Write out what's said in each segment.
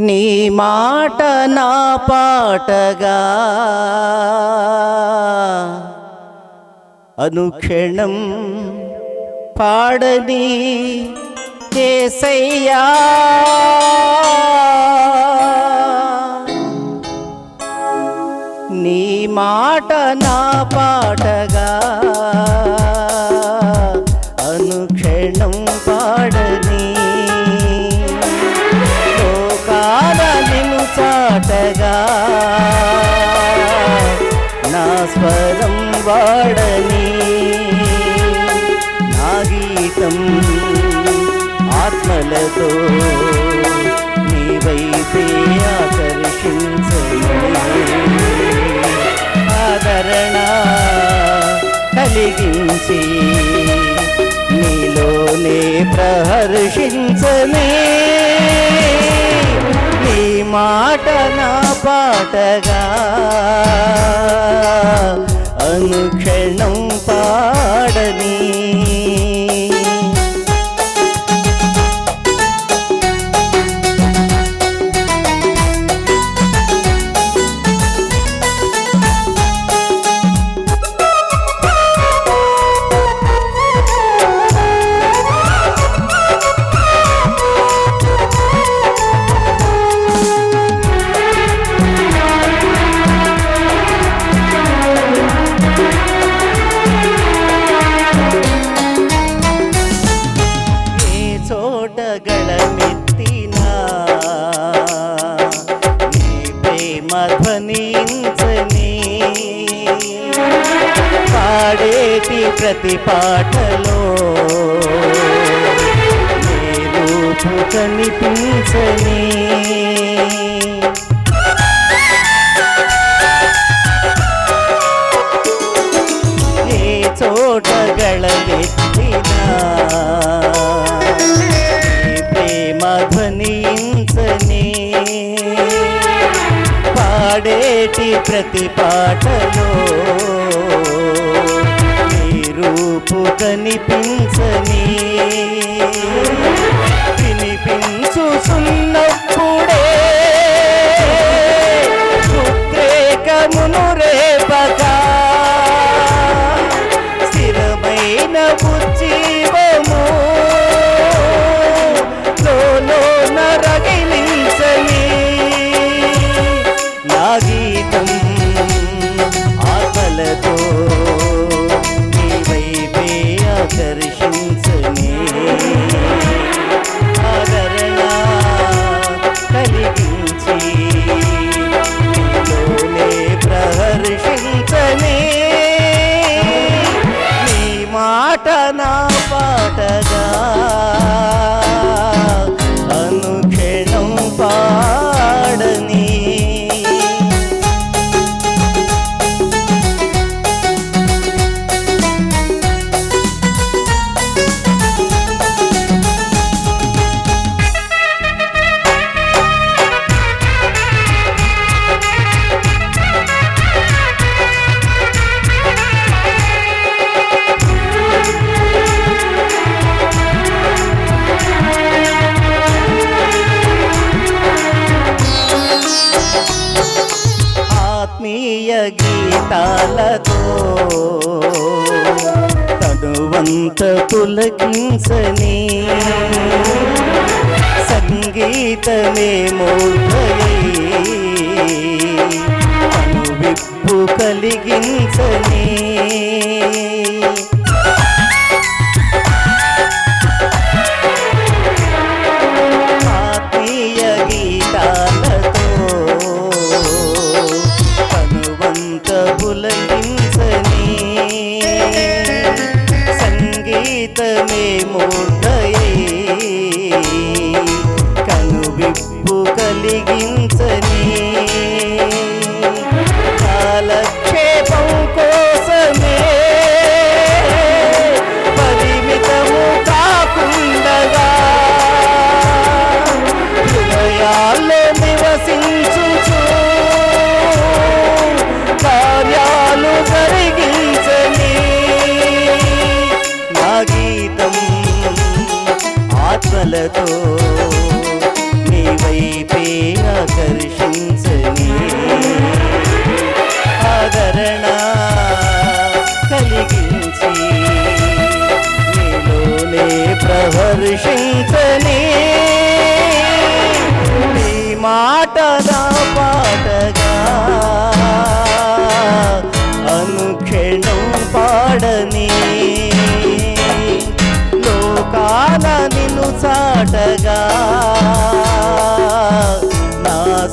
నీ మాట నా పాటగా అనుక్షణం పాడని కేసయ్యా నీ మాట నా పాటగా వాడని నా గీతం ఆత్మలతో నీ వైపే ఆదరణ కలిగించి నీలోనే ప్రహర్షించనే నీ మాట నా పాటగా అనుక్షణం పాడని. ప్రతి పాటలో నీ రూపు కనిపించని ఏ చోట గళమెత్తినా ప్రేమ ధ్వనించని. పాడేటి ప్రతి పాటలో రూపు కనిపించని. వినిపించుచున్నప్పుడే ఉద్రేకమును రేపక స్థిరమైన పాటగా గీతాలతో తనువంత పులకించని సంగీతమే మూర్ధయై అను విప్పు కలిగించని సంగీతమే మూర్ధయై కలిగించని నా నీ వైపే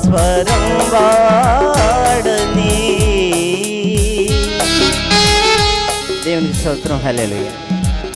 స్వరం వాడని. దేవునికి స్తోత్రం. హల్లెలూయా.